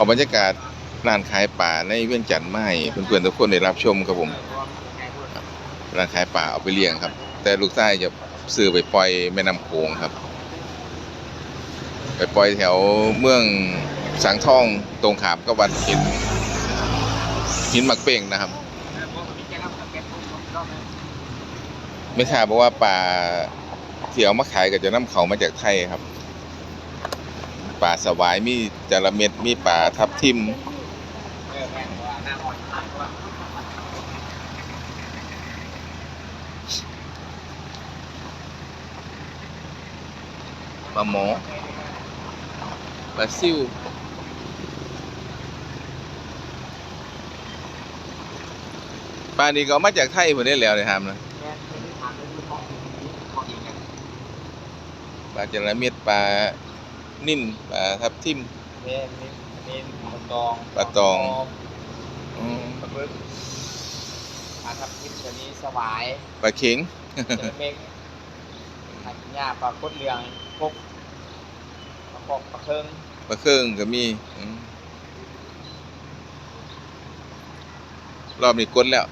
เอาบรรยากาศร้านขายป่าในเวียงจันทน์มาให้เพื่อนๆทุกคนได้รับชมครับผมร้านขายป่าเอาไปเลี้ยงครับ แต่ลูกชายจะซื้อไปปล่อยแม่น้ำโขงครับ ไปปล่อยแถวเมืองสังทองตรงขามกับวัดหินหินหมักเป่งนะครับไม่ทราบเพราะว่าป่าเที่เอามาขายก็จะน้ำเขามาจากไทยครับ ป่าสวายมีจระเม็ดมีป่าทับทิมปลาหมอปลาซิวปลานี้ก็มาจากไทยผมได้แล้วเลยครับนะปลาจระเม็ดปลา นิ่นปลาทับทิมเมนเมนเมนปลาตองปลาตองอืมปลาบึกปลาทับทิมตัวนี้สวายปลาเข็งเจอเมกปลาหญ้าปลากดเหลืองพกปลาปอกปลาเคิงปลาเครื่องก็มีอืมรอบนี้กดแล้ว